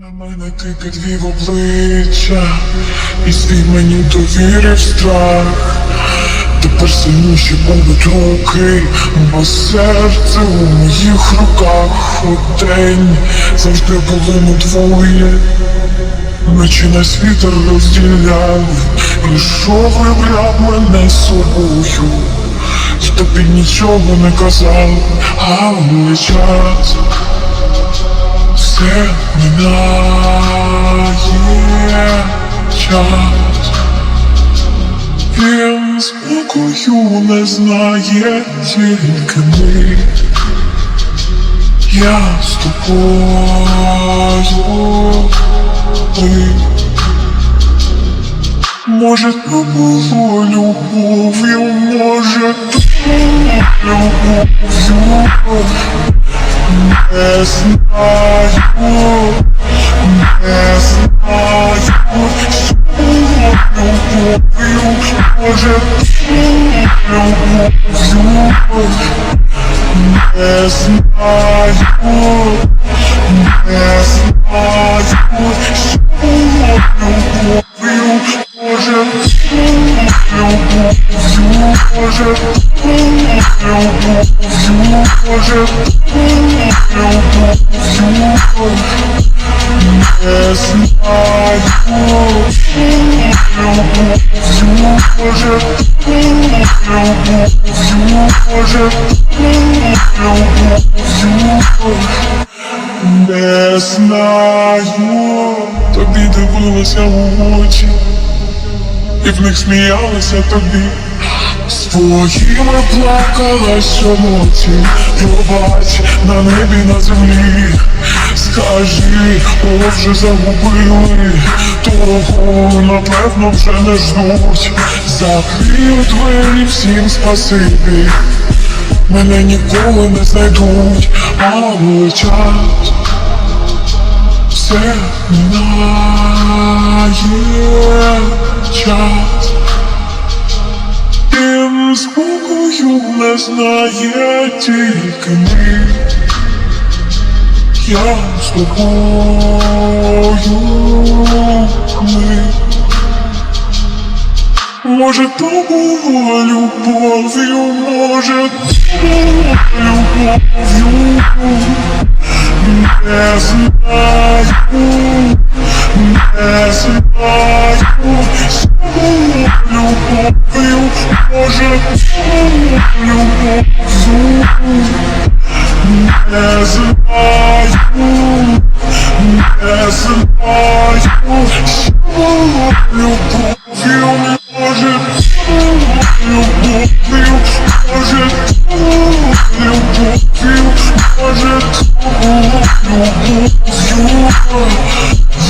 На мене ти підвів обличчя, і свій мені довірив страх. Тепер сильніші будуть руки, бо серце у моїх руках Удень завжди були ми двоє, Ночі нас вітер розділяв, Ішов і брав мене собою, І тобі нічого не казав, але час все минає час. Він спокою не знає тільки ми. Я з тобою. Ти. Може, то було любов'ю, може, то було любов'ю. Не знаю, не знаю, що було любов'ю, може, любов'ю. Не знаю, не знаю, що було любов'ю, може, любов'ю, може, любов'ю, Не знаю, тобі дивилася в очі, і в них сміялася тобі. Своїми плакала щоночі, пробач на небі на землі. Скажи, о, вже загубили, того напевно вже не ждуть. Закрию двері всім спасибі, мене ніколи не знайдуть, але час все минає час. Він спокою не знає тільки ми. Я з тобою ми. Може, то було любов'ю, може, то було любов'ю. Не знаю, не знаю, що любов'ю, може, любов'ю.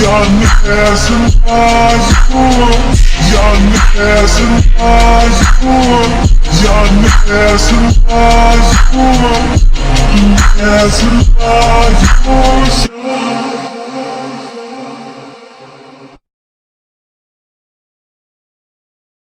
Я не знаю, я не знаю, я не знаю, не знаю.